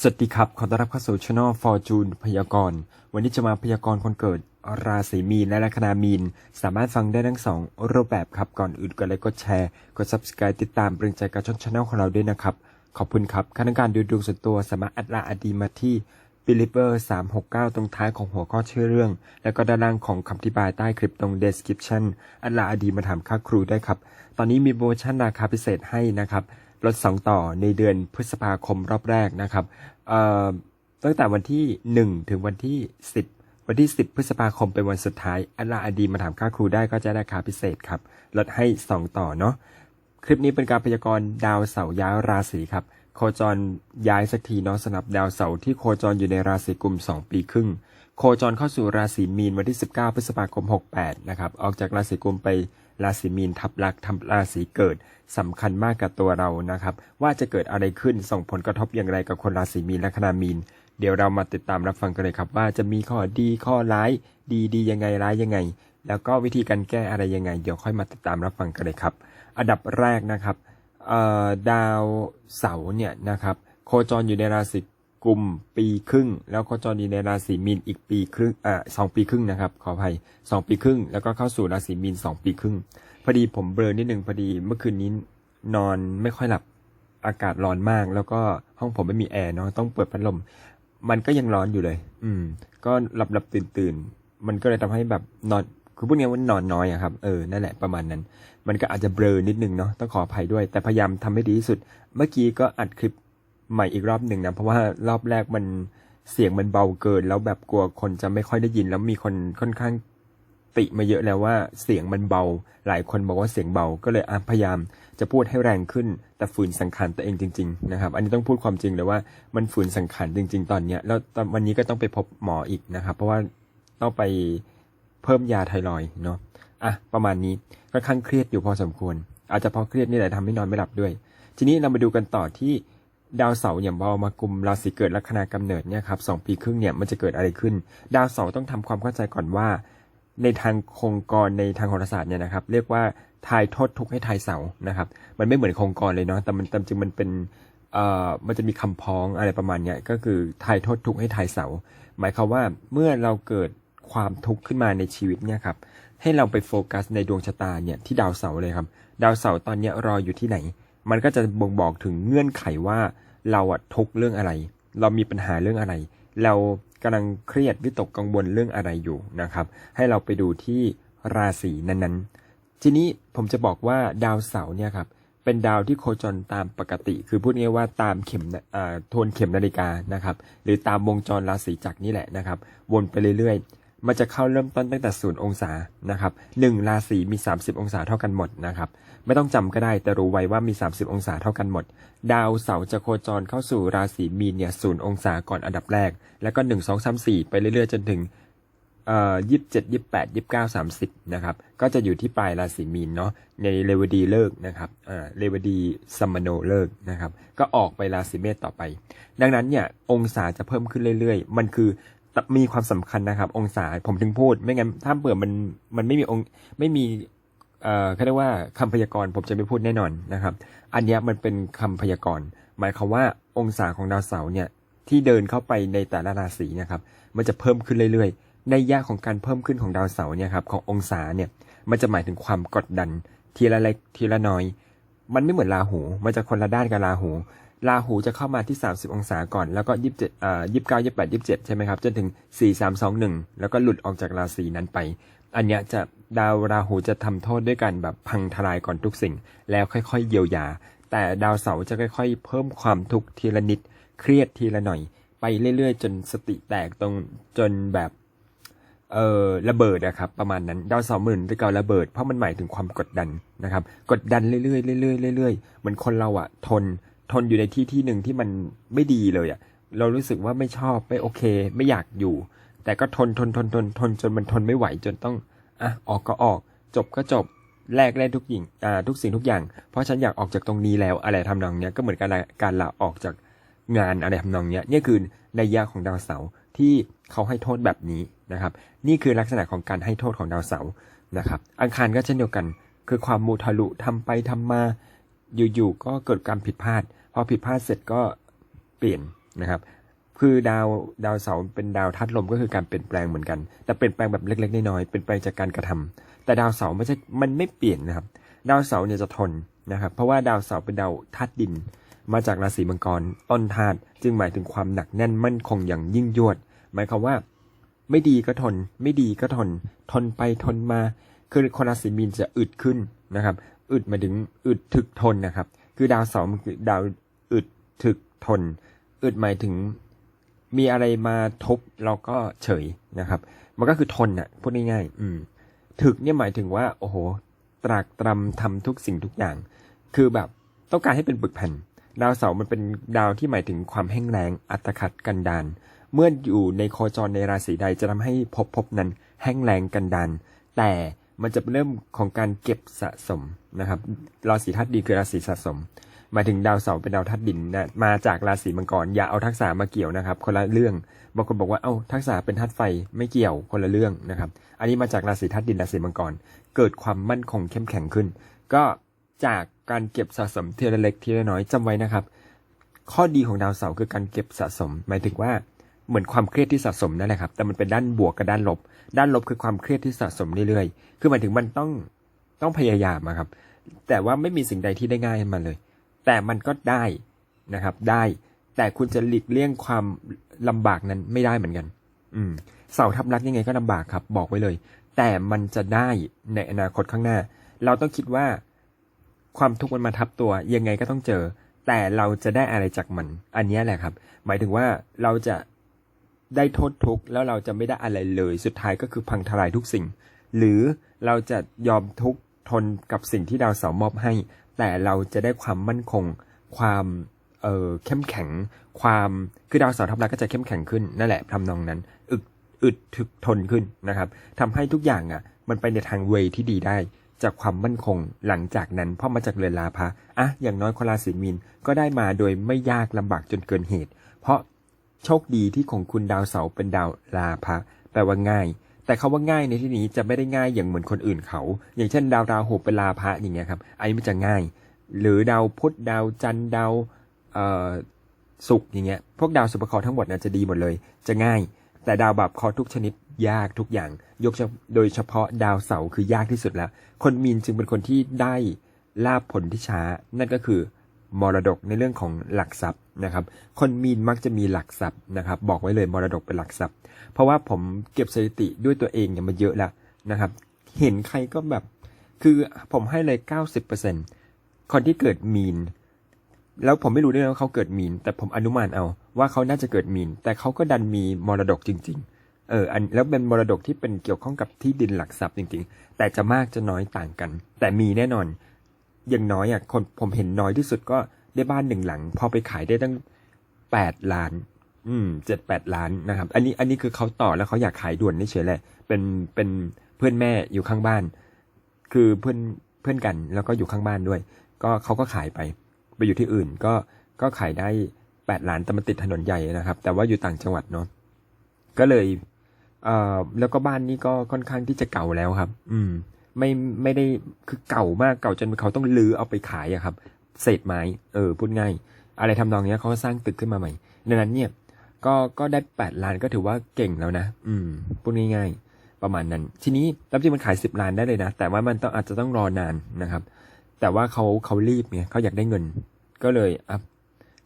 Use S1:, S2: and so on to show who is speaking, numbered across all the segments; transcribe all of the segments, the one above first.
S1: สวัสดีครับ ขอต้อนรับเข้าสู่ช่อง Fortune พยากรณ์ วันนี้จะมาพยากรณ์คนเกิดราศีมีนและลัคนามีน สามารถฟังได้ทั้งสองรูปแบบครับ ก่อนอื่นก็เลยกดแชร์ กด subscribe ติดตามเปรึงใจกับช่องช่องของเราด้วยนะครับ ขอบคุณครับขั้นการดูดวงส่วนตัวสามารถอัดลาอดีมาที่ b e l i e v e r 369 ตรงท้ายของหัวข้อชื่อเรื่อง แล้วก็ด้านล่างของคำอธิบายใต้คลิปตรง description อัดลาอดีมาถามค่าครูได้ครับ ตอนนี้มีโปรโมชั่นราคาพิเศษให้นะครับ ลด2ต่อในเดือนพฤษภาคมรอบแรกนะครับตั้งแต่วันที่ 1 ถึงวันที่ 10 วันที่ 10 พฤษภาคมเป็นวันสุดท้ายอัลลาอดีมาถามค่าครูได้ก็จะได้ราคาพิเศษครับลดให้ 2 ต่อเนาะคลิปนี้เป็นการพยากรณ์ดาวเสาย้ายราศีครับโคจรย้ายสักทีเนาะสำหรับดาวเสาร์ที่โคจรอยู่ในราศีกุม 2 ปีครึ่ง โคจรเข้าสู่ราศีมีนวันที่ 19 พฤษภาคม 68 นะครับ ออกจากราศีกุมไป ราศีมีนทับลักษณ์ทำราศีเกิดสำคัญมากกับตัวเรานะครับ ว่าจะเกิดอะไรขึ้นส่งผลกระทบอย่างไรกับคนราศีมีนและคณามีน เดี๋ยวเรามาติดตามรับฟังกันเลยครับ ว่าจะมีข้อดีข้อร้าย ดีดียังไงร้ายยังไง แล้วก็วิธีการแก้อะไรยังไง เดี๋ยวค่อยมาติดตามรับฟังกันเลยครับ อันดับแรกนะครับดาวเสาร์เนี่ยนะครับ โคจรอยู่ในราศี กุมปีครึ่ง แล้วโคจรอยู่ในราศีมีนอีกปีครึ่งอ่าสองปีครึ่งนะครับ ขออภัยสองปีครึ่ง แล้วก็เข้าสู่ราศีมีนสองปีครึ่ง พอดีผมเบลอนิดนึงพอดีเมื่อคืนนี้นอนไม่ค่อยหลับอากาศร้อนมาก แล้วก็ห้องผมไม่มีแอร์เนาะต้องเปิดพัดลม มันก็ยังร้อนอยู่เลย อืม ก็หลับหลับตื่นตื่นมันก็เลยทำให้แบบนอนคือพูดง่ายว่านอนน้อยอะครับ เออ นั่นแหละประมาณนั้น มันก็อาจจะเบลอนิดนึงเนาะ ต้องขออภัยด้วย แต่พยายามทำให้ดีที่สุด เมื่อกี้ก็อัดคลิป ใหม่อีกรอบหนึ่งนะ เพราะว่ารอบแรกมันเสียงมันเบาเกิน แล้วแบบกลัวคนจะไม่ค่อยได้ยิน แล้วมีคนค่อนข้างติมาเยอะแล้วว่าเสียงมันเบา หลายคนบอกว่าเสียงเบา ก็เลยพยายามจะพูดให้แรงขึ้น แต่ฝืนสังขารตัวเองจริง ๆ นะครับ อันนี้ต้องพูดความจริงเลยว่ามันฝืนสังขารจริง ๆ ตอนเนี้ย แล้ววันนี้ก็ต้องไปพบหมออีกนะครับ เพราะว่าต้องไปเพิ่มยาไทรอยเนาะ อะ ประมาณนี้ค่อนข้างเครียดอยู่พอสมควร อาจจะเพราะเครียดนี่แหละทำให้นอนไม่หลับด้วย ทีนี้เรามาดูกันต่อที่ ดาวเสาร์เนี่ยพอมากลุ่มราศีเกิดลัคนากำเนิดเนี่ยครับสองปีครึ่งเนี่ยมันจะเกิดอะไรขึ้น ดาวเสาร์ต้องทำความเข้าใจก่อนว่า ในทางคงกรในทางโหราศาสตร์เนี่ยนะครับ เรียกว่าทายโทษทุกข์ให้ทายเสานะครับ มันไม่เหมือนคงกรเลยเนาะแต่มันจริงมันเป็นเอ่อมันจะมีคำพ้องอะไรประมาณเนี้ยก็คือทายโทษทุกข์ให้ทายเสาหมายความว่าเมื่อเราเกิดความทุกข์ขึ้นมาในชีวิตเนี่ยครับให้เราไปโฟกัสในดวงชะตาเนี่ยที่ดาวเสาร์เลยครับ ดาวเสาร์ตอนนี้รออยู่ที่ไหน มันก็จะบ่งบอกถึงเงื่อนไขว่าเราอะทุกเรื่องอะไร เรามีปัญหาเรื่องอะไร เรากำลังเครียดวิตกกังวลเรื่องอะไรอยู่นะครับ ให้เราไปดูที่ราศีนั้นๆ ทีนี้ผมจะบอกว่าดาวเสาร์เนี่ยครับเป็นดาวที่โคจรตามปกติ คือพูดง่ายว่าตามเข็มอ่าโทนเข็มนาฬิกานะครับ หรือตามวงจรราศีจักรนี่แหละนะครับ วนไปเรื่อยๆ มันจะเข้าเริ่มต้นตั้งแต่ศูนย์องศานะครับหนึ่งราศีมี 30 องศาเท่ากันหมดนะครับ ไม่ต้องจำก็ได้แต่รู้ไว้ว่ามี 30 องศาเท่ากันหมด ดาวเสาร์จะโคจรเข้าสู่ราศีมีนเนี่ยศูนย์องศาก่อนอันดับแรก แล้วก็1 2 3 4ไปเรื่อยๆ จนถึงเอ่อยี่สิบเจ็ดยี่สิบแปดยี่สิบเก้าสามสิบนะครับ ก็จะอยู่ที่ปลายราศีมีนเนาะ ในเรวดีเลิกนะครับเอ่อเรวดีซัมโนเลิกนะครับ ก็ออกไปราศีเมษต่อไป ดังนั้นเนี่ยองศาจะเพิ่มขึ้นเรื่อยๆ มันคือ มีความสำคัญนะครับ องศาผมถึงพูด ไม่งั้นถ้าเผื่อมันมันไม่มีองค์ไม่มีเอ่อเขาเรียกว่าคำพยากรณ์ผมจะไม่พูดแน่นอนนะครับ อันนี้มันเป็นคำพยากรณ์หมายความว่าองศาของดาวเสาร์เนี่ยที่เดินเข้าไปในแต่ละราศีนะครับ มันจะเพิ่มขึ้นเรื่อยๆ ในยะของการเพิ่มขึ้นของดาวเสาร์เนี่ยครับขององศาเนี่ยมันจะหมายถึงความกดดันทีละเล็กทีละน้อย มันไม่เหมือนราหู มันจะคนละด้านกับราหู ราหูจะเข้ามาที่ 30 องศาก่อน แล้วก็ยี่สิบเจ็ดอ่ายี่สิบเก้ายี่สิบแปดยี่สิบเจ็ดใช่ไหมครับ จนถึง 4 3 2 1 แล้วก็หลุดออกจากราศีนั้นไป อันเนี้ยจะดาวราหูจะทำโทษด้วยกันแบบพังทลายก่อนทุกสิ่ง แล้วค่อยๆเยียวยา แต่ดาวเสาร์จะค่อย ๆ เพิ่มความทุกข์ทีละนิด เครียดทีละหน่อย ไปเรื่อยๆ จนสติแตกตรงจนแบบเอ่อระเบิดอะครับประมาณนั้นดาวเสาร์หมื่นหรือเก่าระเบิดเพราะมันหมายถึงความกดดันนะครับ กดดันเรื่อยๆเรื่อยๆเรื่อยๆเหมือนคนเราอะทน ทนอยู่ในที่ที่หนึ่งที่มันไม่ดีเลยอะเรารู้สึกว่าไม่ชอบไม่โอเค ไม่อยากอยู่ แต่ก็ทนทนทนทนทนจนมันทนไม่ไหวจนต้องอะออกก็ออก จบก็จบแลกแลกทุกอย่างอ่าทุกสิ่งทุกอย่าง เพราะฉันอยากออกจากตรงนี้แล้วอะไรทำนองเนี้ยก็เหมือนการการลาออกจากงานอะไรทำนองเนี้ยนี่คือในยยะของดาวเสาร์ที่เขาให้โทษแบบนี้นะครับ นี่คือลักษณะของการให้โทษของดาวเสาร์นะครับ อังคารก็เช่นเดียวกัน คือความมูทะลุทำไปทำมา อยู่ๆก็เกิดการผิดพลาด พอผิดพลาดเสร็จก็เปลี่ยนนะครับ คือดาวดาวเสาเป็นดาวธาตุลมก็คือการเปลี่ยนแปลงเหมือนกัน แต่เปลี่ยนแปลงแบบเล็กๆน้อยๆเปลี่ยนแปลงจากการกระทำแต่ดาวเสาไม่ใช่มันไม่เปลี่ยนนะครับ ดาวเสาเนี่ยจะทนนะครับ เพราะว่าดาวเสาเป็นดาวธาตุดิน มาจากราศีมังกรต้นธาตุจึงหมายถึงความหนักแน่นมั่นคงอย่างยิ่งยวด หมายความว่า ไม่ดีก็ทน ไม่ดีก็ทน ทนไปทนมาคือคนราศีมีนจะอึดขึ้นนะครับ อึดมาถึงอึดถึกทนนะครับ คือดาวเสาร์มันคือดาวอึดถึกทน อึดหมายถึงมีอะไรมาทบเราก็เฉยนะครับ มันก็คือทนน่ะพูดง่ายๆอืม ถึกเนี่ยหมายถึงว่า โอ้โห ตรากตรำทำทุกสิ่งทุกอย่าง คือแบบต้องการให้เป็นปึกแผ่น ดาวเสาร์มันเป็นดาวที่หมายถึงความแห้งแล้งอัตคัดกันดานเมื่ออยู่ในโคจรในราศีใดจะทำให้พภพบนั้นแห้งแล้งกันดานแต่ มันจะเป็นเริ่มของการเก็บสะสมนะครับราศีธาตุดินคือราศีสะสมหมายถึงดาวเสาร์เป็นดาวธาตุดินนะมาจากราศีมังกรอย่าเอาทักษะมาเกี่ยวนะครับ คนละเรื่องบางคนบอกว่าเอ้าทักษะเป็นธาตุไฟไม่เกี่ยวคนละเรื่องนะครับ อันนี้มาจากราศีธาตุดินราศีมังกร เกิดความมั่นคงเข้มแข็งขึ้น ก็จากการเก็บสะสมทีละเล็กทีละน้อยจำไว้นะครับ ข้อดีของดาวเสาร์คือการเก็บสะสม หมายถึงว่า เหมือนความเครียดที่สะสมนั่นแหละครับ แต่มันเป็นด้านบวกกับด้านลบ ด้านลบคือความเครียดที่สะสมเรื่อยๆ คือหมายถึงมันต้องต้องพยายามครับ แต่ว่าไม่มีสิ่งใดที่ได้ง่ายมาเลย แต่มันก็ได้นะครับ ได้ แต่คุณจะหลีกเลี่ยงความลำบากนั้นไม่ได้เหมือนกัน อืม เสาทับรักยังไงก็ลำบากครับ บอกไว้เลย แต่มันจะได้ในอนาคตข้างหน้า เราต้องคิดว่า ความทุกข์มันมาทับตัว ยังไงก็ต้องเจอ แต่เราจะได้อะไรจากมัน อันนี้แหละครับ หมายถึงว่าเราจะ ได้โทษทุกข์แล้วเราจะไม่ได้อะไรเลย สุดท้ายก็คือพังทลายทุกสิ่ง หรือเราจะยอมทุกข์ทนกับสิ่งที่ดาวเสาร์มอบให้ แต่เราจะได้ความมั่นคง ความเอ่อเข้มแข็ง ความคือดาวเสาร์ทับลักก็จะเข้มแข็งขึ้นนั่นแหละทำนองนั้น อึดอึดถึกทนขึ้นนะครับทำให้ทุกอย่างอะ มันไปในทางเวที่ดีได้จากความมั่นคงหลังจากนั้นเพราะมาจากเรือนลาภะอะอย่างน้อยคนราศีมีนก็ได้มาโดยไม่ยากลำบากจนเกินเหตุ เพราะ โชคดีที่ของคุณดาวเสาเป็นดาวลาภะแปลว่าง่าย แต่คาว่าง่ายในที่นี้จะไม่ได้ง่ายอย่างเหมือนคนอื่นเขา อย่างเช่น ดาวราหูเป็นลาภะอย่างเงี้ยครับอันนี้มันจะง่าย หรือดาวพุธดาวจันทร์ดาวศุกร์อย่างเงี้ยพวกดาวสุภเคราะห์ทั้งหมดน่ะจะดีหมดเลย จะง่าย แต่ดาวบาปเคราะห์ทุกชนิดยากทุกอย่าง ยกโดยเฉพาะดาวเสาร์คือยากที่สุดแล้ว คนมีนจึงเป็นคนที่ได้ลาบผลที่ช้า นั่นก็คือ มรดกในเรื่องของหลักทรัพย์นะครับ คนมีนมักจะมีหลักทรัพย์นะครับ บอกไว้เลยมรดกเป็นหลักทรัพย์ เพราะว่าผมเก็บสถิติด้วยตัวเองเนี่ยมาเยอะแล้วนะครับ เห็นใครก็แบบ คือผมให้เลย 90%คนที่เกิดมีน แล้วผมไม่รู้ด้วยนะว่าเขาเกิดมีน แต่ผมอนุมานเอา ว่าเขาน่าจะเกิดมีน แต่เขาก็ดันมีมรดกจริง ๆเอออันแล้วเป็นมรดกที่เป็นเกี่ยวข้องกับที่ดินหลักทรัพย์จริง ๆ แต่จะมากจะน้อยต่างกัน แต่มีแน่นอน อย่างน้อยอะคนผมเห็นน้อยที่สุดก็ได้บ้านหนึ่งหลัง พอไปขายได้ตั้งแปดล้าน อืมเจ็ดแปดล้านนะครับ อันนี้อันนี้คือเขาต่อแล้วเขาอยากขายด่วนนี่เฉยแหละ เป็นเป็นเพื่อนแม่อยู่ข้างบ้าน คือเพื่อนเพื่อนกันแล้วก็อยู่ข้างบ้านด้วย ก็เขาก็ขายไป ไปอยู่ที่อื่นก็ก็ขายได้แปดล้านแต่มันติดถนนใหญ่นะครับ แต่ว่าอยู่ต่างจังหวัดเนาะก็เลยเอ่อแล้วก็บ้านนี้ก็ค่อนข้างที่จะเก่าแล้วครับ อืม ไม่ไม่ได้คือเก่ามากเก่าจนเขาต้องลื้อเอาไปขายอะครับ เศษไม้เออพูดง่าย อะไรทำนองเนี้ยเขาสร้างตึกขึ้นมาใหม่ดังนั้นเนี่ยก็ก็ได้แปดล้านก็ถือว่าเก่งแล้วนะ อืมพูดง่าย ๆ ประมาณนั้น ทีนี้ตามจริงมันขายสิบล้านได้เลยนะ แต่ว่ามันต้องอาจจะต้องรอนานนะครับ แต่ว่าเขาเขารีบไงเขาอยากได้เงิน ก็เลยอัพ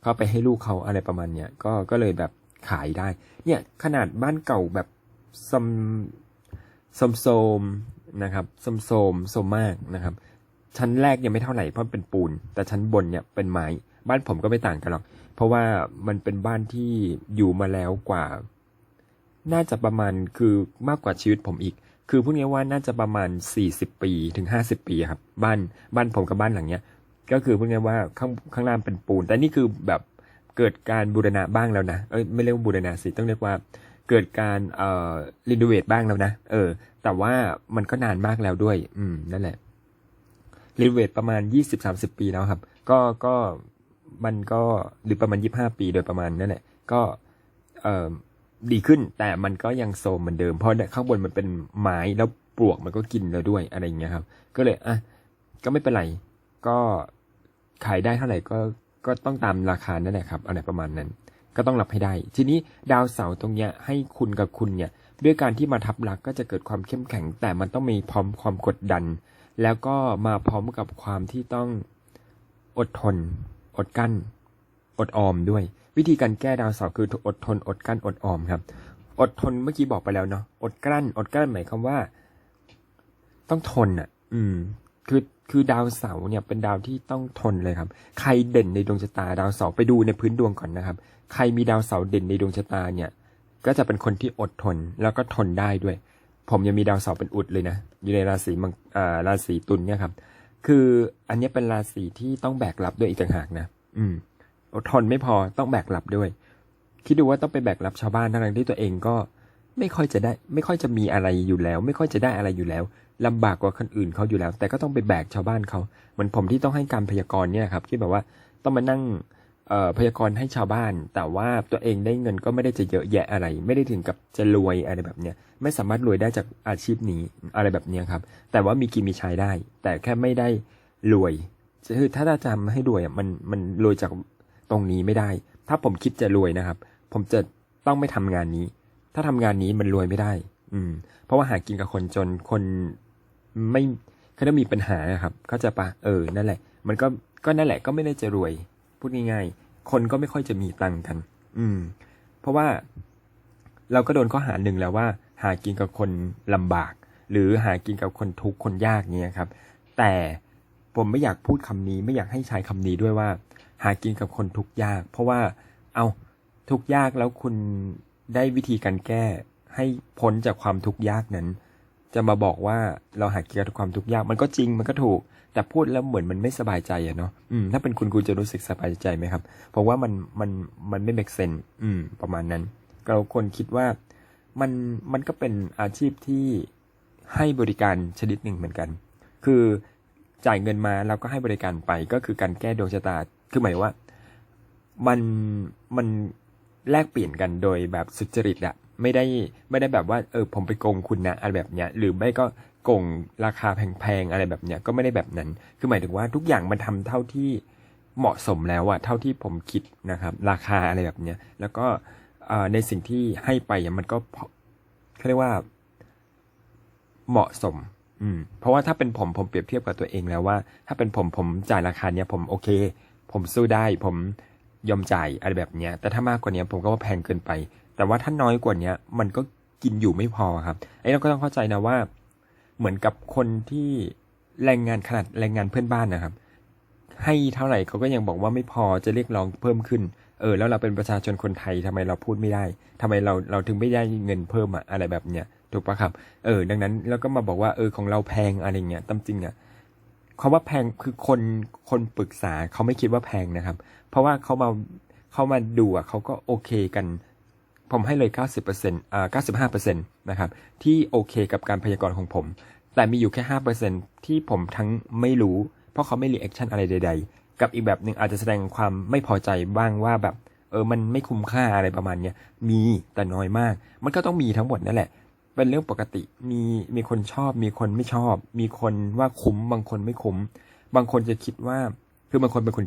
S1: เขาไปให้ลูกเขาอะไรประมาณเนี้ยก็ก็เลยแบบขายได้ เนี่ยขนาดบ้านเก่าแบบซมซมโซม นะครับซมโซมโซมมากนะครับ ชั้นแรกยังไม่เท่าไหร่เพราะเป็นปูน แต่ชั้นบนเนี่ยเป็นไม้ บ้านผมก็ไม่ต่างกันหรอก เพราะว่ามันเป็นบ้านที่อยู่มาแล้วกว่า น่าจะประมาณคือมากกว่าชีวิตผมอีก คือพูดง่ายว่าน่าจะประมาณ 40 ปีถึง 50 ปีครับ บ้านบ้านผมกับบ้านหลังเนี้ย ก็คือพูดง่ายว่าข้างข้างล่างเป็นปูน แต่นี่คือแบบเกิดการบูรณะบ้างแล้วนะ เอ้ยไม่เรียกว่าบูรณะสิ ต้องเรียกว่าเกิดการเอ่อรีโนเวทบ้างแล้วนะ เออ แต่ว่ามันก็นานมากแล้วด้วย อืม นั่นแหละรีเวทประมาณ20-30ปีแล้วครับ ก็ก็มันก็หรือประมาณ25ปีโดยประมาณนั่นแหละ ก็เอ่อดีขึ้น แต่มันก็ยังโซมเหมือนเดิม เพราะข้างบนมันเป็นไม้แล้วปลวกมันก็กินแล้วด้วยอะไรอย่างเงี้ยครับ ก็เลยอะก็ไม่เป็นไร ก็ขายได้เท่าไหร่ก็ก็ต้องตามราคานั่นแหละครับอะไรประมาณนั้น ก็ต้องรับให้ได้ ทีนี้ดาวเสาร์ตรงเนี้ยให้คุณกับคุณเนี่ย ด้วยการที่มาทับหลักก็จะเกิดความเข้มแข็ง แต่มันต้องมีพร้อมความกดดัน แล้วก็มาพร้อมกับความที่ต้องอดทน อดกั้น อดออมด้วย วิธีการแก้ดาวเสาร์คืออดทน อดกั้น อดออมครับ อดทนเมื่อกี้บอกไปแล้วเนาะอดกลั้น อดกลั้นหมายความว่า ต้องทนอะ อืม คือคือดาวเสาร์เนี่ยเป็นดาวที่ต้องทนเลยครับ ใครเด่นในดวงชะตาดาวเสาร์ไปดูในพื้นดวงก่อนนะครับ ใครมีดาวเสาร์เด่นในดวงชะตาเนี่ย ก็จะเป็นคนที่อดทนแล้วก็ทนได้ด้วย ผมยังมีดาวเสาร์เป็นอุดเลยนะ อยู่ในราศีมังอ่าราศีตุลเนี่ยครับ คืออันนี้เป็นราศีที่ต้องแบกรับด้วยอีกต่างหากนะ อืม อดทนไม่พอต้องแบกรับด้วย คิดดูว่าต้องไปแบกรับชาวบ้านทั้งที่ตัวเองก็ไม่ค่อยจะได้ ไม่ค่อยจะมีอะไรอยู่แล้ว ไม่ค่อยจะได้อะไรอยู่แล้วลำบากกว่าคนอื่นเขาอยู่แล้ว แต่ก็ต้องไปแบกชาวบ้านเขาเหมือนผมที่ต้องให้การพยากรณ์เนี่ยครับที่แบบว่าต้องมานั่ง พยากรณ์ให้ชาวบ้าน แต่ว่าตัวเองได้เงินก็ไม่ได้จะเยอะแยะอะไร ไม่ได้ถึงกับจะรวยอะไรแบบเนี้ยไม่สามารถรวยได้จากอาชีพนี้อะไรแบบเนี้ยครับ แต่ว่ามีกินมีใช้ได้ แต่แค่ไม่ได้รวยคือถ้าจะทำให้รวยอะมันมันรวยจากตรงนี้ไม่ได้ ถ้าผมคิดจะรวยนะครับ ผมจะต้องไม่ทำงานนี้ ถ้าทำงานนี้มันรวยไม่ได้ อืม เพราะว่าหากินกับคนจนคนไม่เขาจะมีปัญหาอะครับ เขาใจะปะเออนั่นแหละ มันก็ก็นั่นแหละก็ไม่ได้จะรวย พูดง่ายๆ คนก็ไม่ค่อยจะมีตังค์กัน อืม เพราะว่าเราก็โดนข้อหาหนึ่งแล้วว่า หากินกับคนลำบาก หรือหากินกับคนทุกข์คนยากเนี่ยครับ แต่ผมไม่อยากพูดคำนี้ไม่อยากให้ใช้คำนี้ด้วยว่า หากินกับคนทุกข์ยาก เพราะว่าเอาทุกข์ยากแล้วคุณได้วิธีการแก้ให้พ้นจากความทุกข์ยากนั้น จะมาบอกว่าเราหากินกับความทุกข์ยากมันก็จริงมันก็ถูก แต่พูดแล้วเหมือนมันไม่สบายใจอะเนาะอืมถ้าเป็นคุณคุณจะรู้สึกสบายใจไหมครับ เพราะว่ามันมันมันไม่เมกเซนอืม ประมาณนั้น เราคนคิดว่ามันมันก็เป็นอาชีพที่ให้บริการชนิดหนึ่งเหมือนกัน คือจ่ายเงินมาแล้วก็ให้บริการไปก็คือการแก้ดวงชะตา คือหมายว่า มันมันแลกเปลี่ยนกันโดยแบบสุจริตอะ ไม่ได้ไม่ได้แบบว่าเออผมไปโกงคุณนะอะไรแบบเนี้ยหรือไม่ก็โกงราคาแพงๆอะไรแบบเนี้ยก็ไม่ได้แบบนั้น คือหมายถึงว่าทุกอย่างมันทำเท่าที่เหมาะสมแล้วอะเท่าที่ผมคิดนะครับ ราคาอะไรแบบเนี้ยแล้วก็ในสิ่งที่ให้ไปมันก็เขาเรียกว่าเหมาะสม อืม เพราะว่าถ้าเป็นผมผมเปรียบเทียบกับตัวเองแล้วว่า ถ้าเป็นผมผมจ่ายราคาเนี้ยผมโอเค ผมสู้ได้ ผมยอมจ่ายอะไรแบบเนี้ย แต่ถ้ามากกว่านี้ผมก็ว่าแพงเกินไป แต่ว่าถ้าน้อยกว่านี้มันก็กินอยู่ไม่พอครับไอ้เราก็ต้องเข้าใจนะว่า เหมือนกับคนที่แรงงานขนาดแรงงานเพื่อนบ้านนะครับ ให้เท่าไหร่เขาก็ยังบอกว่าไม่พอจะเรียกร้องเพิ่มขึ้น เออ แล้วเราเป็นประชาชนคนไทยทำไมเราพูดไม่ได้ทำไมเราเราถึงไม่ได้เงินเพิ่มอะอะไรแบบเนี้ยถูกปะครับ เออ ดังนั้นแล้วก็มาบอกว่าเออของเราแพงอะไรเงี้ยตามจริงอะคำว่าแพงคือคนคนปรึกษาเขาไม่คิดว่าแพงนะครับ เพราะว่าเขามาเขามาดูอะเขาก็โอเคกัน ผมให้เลย 90%อ่า95%นะครับที่โอเคกับการพยากรณ์ของผม แต่มีอยู่แค่ 5%ที่ผมทั้งไม่รู้ เพราะเขาไม่รีแอคชั่นอะไรใด ๆ กับอีกแบบหนึ่งอาจจะแสดงความไม่พอใจบ้างว่าแบบเออมันไม่คุ้มค่าอะไรประมาณเนี้ยมีแต่น้อยมาก มันก็ต้องมีทั้งหมดนั่นแหละ เป็นเรื่องปกติมีมีคนชอบ มีคนไม่ชอบ มีคนว่าคุ้ม บางคนไม่คุ้ม บางคนจะคิดว่าคือบางคนเป็นคน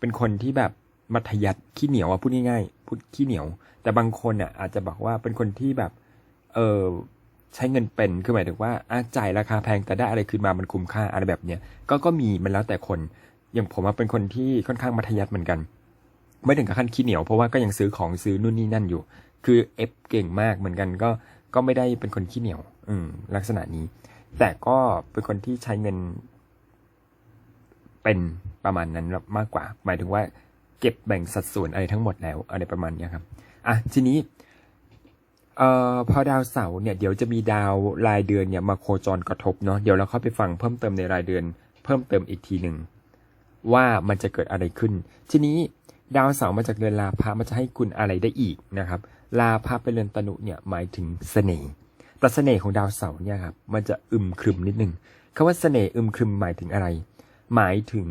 S1: เป็นคนที่แบบ มัธยัติขี้เหนียวอะพูดง่ายๆพูดขี้เหนียว แต่บางคนอะอาจจะบอกว่าเป็นคนที่แบบ เออใช้เงินเป็นคือหมายถึงว่าอะจ่ายราคาแพงแต่ได้อะไรคืนมามันคุ้มค่าอะไรแบบเนี้ยก็ก็มีมันแล้วแต่คน อย่างผมเป็นคนที่ค่อนข้างมัธยัติเหมือนกัน ไม่ถึงกับขั้นขี้เหนียวเพราะว่าก็ยังซื้อของซื้อนู่นนี่นั่นอยู่ คือเอฟเก่งมากเหมือนกันก็ก็ไม่ได้เป็นคนขี้เหนียว อืม ลักษณะนี้ แต่ก็เป็นคนที่ใช้เงินเป็นประมาณนั้นมากกว่า หมายถึงว่า เก็บแบ่งสัดส่วนอะไรทั้งหมดแล้วอะไรประมาณนี้ครับอะทีนี้เอ่อพอดาวเสาร์เนี่ยเดี๋ยวจะมีดาวรายเดือนเนี่ยมาโคจรกระทบเนาะเดี๋ยวเราเข้าไปฟังเพิ่มเติมในรายเดือน เพิ่มเติมอีกทีหนึ่งว่ามันจะเกิดอะไรขึ้น ทีนี้ดาวเสาร์มาจากเรือนลาภะมันจะให้คุณอะไรได้อีกนะครับ ลาภะเป็นเรือนตนุเนี่ยหมายถึงเสน่ห์แต่เสน่ห์ของดาวเสาร์เนี่ยครับมันจะอึมครึมนิดนึงคำว่าเสน่ห์อึมครึมหมายถึงอะไร หมายถึง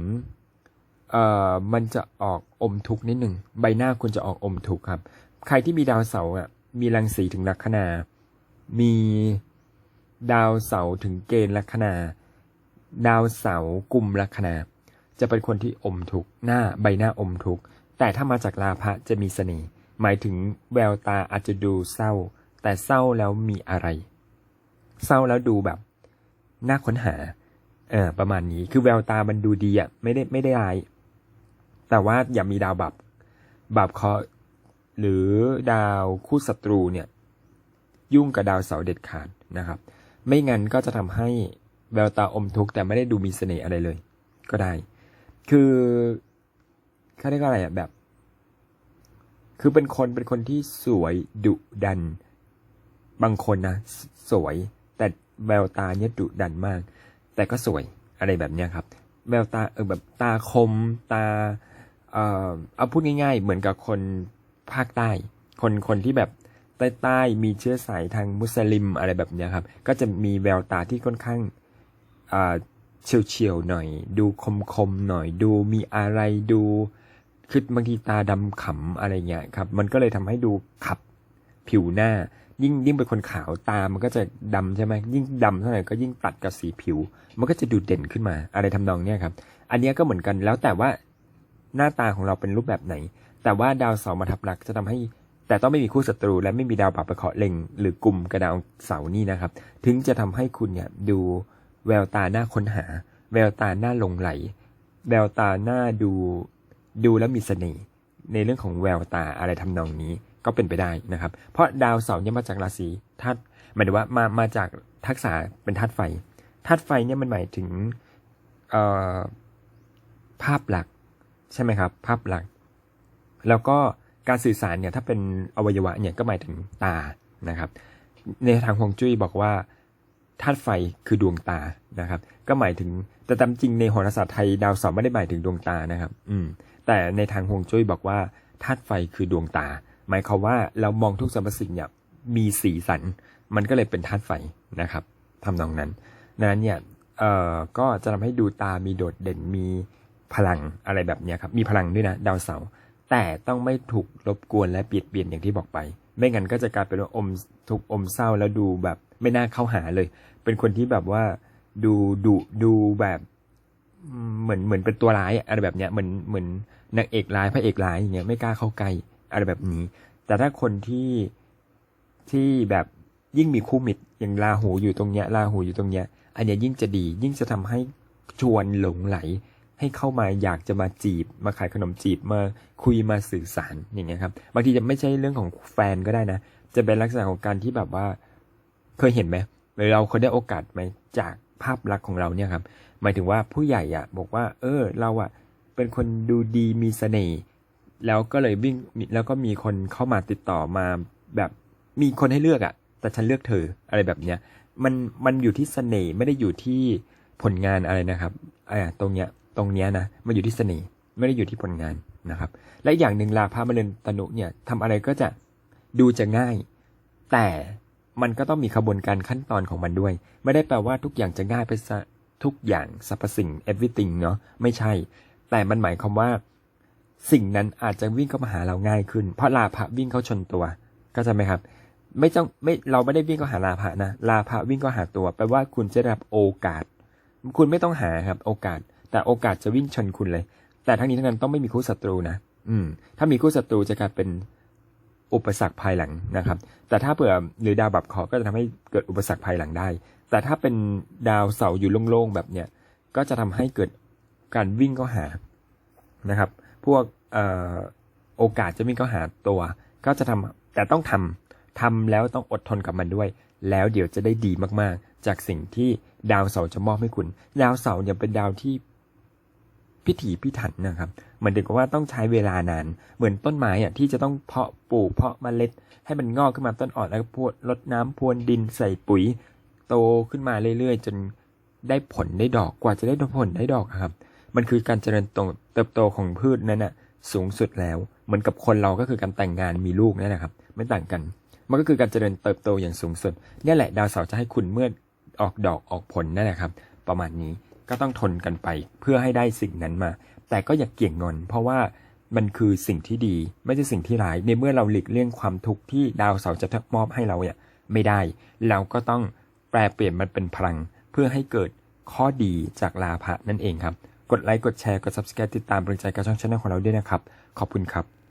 S1: เอ่อมันจะออกอมทุกนิดหนึ่งใบหน้าคุณจะออกอมทุกครับ ใครที่มีดาวเสาร์อะมีรังสีถึงลัคนา มีดาวเสาร์ถึงเกณฑ์ลัคนา ดาวเสาร์กลุ่มลัคนา จะเป็นคนที่อมทุกหน้าใบหน้าอมทุกแต่ถ้ามาจากลาภะจะมีเสน่ห์หมายถึงแววตาอาจจะดูเศร้า แต่เศร้าแล้วมีอะไร เศร้าแล้วดูแบบน่าค้นหาเออประมาณนี้คือแววตามันดูดีอะไม่ได้ไม่ได้ร้าย แต่ว่าอย่ามีดาวบับบับเคาะหรือดาวคู่ศัตรูเนี่ยยุ่งกับดาวเสาร์เด็ดขาดนะครับ ไม่งั้นก็จะทำให้แววตาอมทุกข์แต่ไม่ได้ดูมีเสน่ห์อะไรเลย ก็ได้ คือเขาเรียกว่าอะไรอะแบบ คือเป็นคนเป็นคนที่สวยดุดัน บางคนนะสสวย แต่แววตาเนี่ยดุดันมาก แต่ก็สวยอะไรแบบเนี้ยครับ แววตาเออแบบตาคมตา เอ่อเอาพูดง่ายๆ เหมือนกับคนภาคใต้ คนคนที่แบบใต้ใต้มีเชื้อสายทางมุสลิมอะไรแบบนี้ครับ ก็จะมีแววตาที่ค่อนข้างเฉียวเฉียวๆหน่อย ดูคมคมๆหน่อย ดูมีอะไรดูคือบางทีตาดำขำอะไรเงี้ยครับ มันก็เลยทำให้ดูขับผิวหน้า ยิ่งยิ่งเป็นคนขาวตา มันก็จะดำใช่ไหมยิ่งดำเท่าไหร่ก็ยิ่งตัดกับสีผิว มันก็จะดูเด่นขึ้นมา อะไรทำนองเนี้ยครับ อันนี้ก็เหมือนกันแล้วแต่ว่า หน้าตาของเราเป็นรูปแบบไหน แต่ว่าดาวเสาร์มาทับหลักจะทำให้ แต่ต้องไม่มีคู่ศัตรู และไม่มีดาวปรับประเคาะเล็ง หรือกลุ่มกระดาวเสาร์นี่นะครับ ถึงจะทำให้คุณเนี่ยดูแววตาหน้าค้นหา แววตาหน้าหลงไหล แววตาหน้าดูดูแล้วมีเสน่ห์ในเรื่องของแววตาอะไรทำนองนี้ก็เป็นไปได้นะครับ เพราะดาวเสาร์เนี่ยมาจากราศีธาตุหมายถึงว่ามามาจากทักษะเป็นธาตุไฟธาตุไฟเนี่ยมันหมายถึงภาพลักษ ใช่ไหมครับ ภาพลักษณ์แล้วก็การสื่อสารเนี่ยถ้าเป็นอวัยวะเนี่ยก็หมายถึงตานะครับ ในทางฮวงจุ้ยบอกว่าธาตุไฟคือดวงตานะครับ ก็หมายถึงแต่ตามจริงในโหราศาสตร์ไทยดาวเสาร์ไม่ได้หมายถึงดวงตานะครับ อืม แต่ในทางฮวงจุ้ยบอกว่าธาตุไฟคือดวงตา หมายความว่าเรามองทุกสรรพสิ่งเนี่ยมีสีสัน มันก็เลยเป็นธาตุไฟนะครับทำนองนั้นดังนั้นเนี่ยเอ่อก็จะทำให้ดูตามีโดดเด่นมี พลังอะไรแบบเนี้ยครับ มีพลังด้วยนะดาวเสาร์แต่ต้องไม่ถูกรบกวนและเบียดเบียนอย่างที่บอกไป ไม่งั้นก็จะกลายเป็นว่าอมทุกอมเศร้าแล้วดูแบบไม่น่าเข้าหาเลย เป็นคนที่แบบว่าดูดุดูแบบเหมือนเหมือนเป็นตัวร้ายอะไรแบบเนี้ยเหมือนเหมือนนางเอกร้ายพระเอกร้ายอย่างเงี้ยไม่กล้าเข้าใกล้อะไรแบบนี้ แต่ถ้าคนที่ที่แบบยิ่งมีคู่มิตรอย่างราหูอยู่ตรงเนี้ยราหูอยู่ตรงเนี้ย อันเนี้ยยิ่งจะดียิ่งจะทำให้ชวนหลงไหล ให้เข้ามาอยากจะมาจีบ มาขายขนมจีบมาคุยมาสื่อสารอย่างเงี้ยครับบางทีจะไม่ใช่เรื่องของแฟนก็ได้นะ จะเป็นลักษณะของการที่แบบว่า เคยเห็นไหมหรือเราเคยได้โอกาสไหมจากภาพลักษณ์ของเราเนี่ยครับ หมายถึงว่าผู้ใหญ่อะบอกว่า เออ เราอะเป็นคนดูดีมีเสน่ห์แล้วก็เลยวิ่งแล้วก็มีคนเข้ามาติดต่อมาแบบมีคนให้เลือกอะแต่ฉันเลือกเธออะไรแบบเนี้ยมันมันอยู่ที่เสน่ห์ไม่ได้อยู่ที่ผลงานอะไรนะครับอ่าตรงเนี้ย ตรงเนี้ยนะมันอยู่ที่เสน่ห์ไม่ได้อยู่ที่ผลงานนะครับ และอย่างหนึ่งลาภามเรือนตนุเนี่ยทำอะไรก็จะดูจะง่าย แต่มันก็ต้องมีขบวนการขั้นตอนของมันด้วย ไม่ได้แปลว่าทุกอย่างจะง่ายไปซะทุกอย่างสรรพสิ่ง everything เนาะไม่ใช่ แต่มันหมายความว่า สิ่งนั้นอาจจะวิ่งเข้ามาหาเราง่ายขึ้น เพราะลาภะวิ่งเข้าชนตัวก็จะไหมครับ ไม่ต้องไม่เราไม่ได้วิ่งเข้าหาลาภะนะลาภะวิ่งเข้าหาตัวแปลว่าคุณจะได้รับโอกาส คุณไม่ต้องหาครับโอกาส แต่โอกาสจะวิ่งชนคุณเลย แต่ทั้งนี้ทั้งนั้นต้องไม่มีคู่ศัตรูนะอืม ถ้ามีคู่ศัตรูจะกลายเป็นอุปสรรคภายหลังนะครับ แต่ถ้าเผื่อหรือดาวบับเคอก็จะทำให้เกิดอุปสรรคภายหลังได้ แต่ถ้าเป็นดาวเสาร์อยู่โล่งๆแบบเนี้ยก็จะทำให้เกิดการวิ่งเข้าหานะครับ พวกออโอกาสจะวิ่งเข้าหาตัว ก็จะทำแต่ต้องทำทำแล้วต้องอดทนกับมันด้วย แล้วเดี๋ยวจะได้ดีมากๆ จากสิ่งที่ดาวเสาร์จะมอบให้คุณ ดาวเสาร์เนี่ยเป็นดาวที่ พิถีพิถันนะครับเหมือนเด็กว่าต้องใช้เวลานาน เหมือนต้นไม้อะที่จะต้องเพาะปลูกเพาะเมล็ด ให้มันงอกขึ้นมาต้นอ่อนแล้วก็พรวดรดน้ำพรวนดินใส่ปุ๋ย โตขึ้นมาเรื่อยๆ จนได้ผลได้ดอกกว่าจะได้ผลได้ดอกครับ มันคือการเจริญโตเติบโตของพืชนั้นน่ะสูงสุดแล้ว เหมือนกับคนเราก็คือการแต่งงานมีลูกนั่นแหละครับ ไม่ต่างกัน มันก็คือการเจริญเติบโตอย่างสูงสุดนี่แหละดาวเสาร์จะให้คุณเมื่อออกดอกออกผลนั่นแหละครับ ประมาณนี้ ก็ต้องทนกันไป เพื่อให้ได้สิ่งนั้นมา แต่ก็อย่าเกี่ยงงอน เพราะว่ามันคือสิ่งที่ดี ไม่ใช่สิ่งที่ร้าย ในเมื่อเราหลีกเลี่ยงความทุกข์ที่ดาวเสาร์จะมอบให้เราเนี่ยไม่ได้ เราก็ต้องแปลเปลี่ยนมันเป็นพลัง เพื่อให้เกิดข้อดีจากลาภะนั่นเองครับ กดไลค์กดแชร์กด subscribe ติดตามเป็นกำลังใจกับช่องช anel ของเราด้วยนะครับ ขอบคุณครับ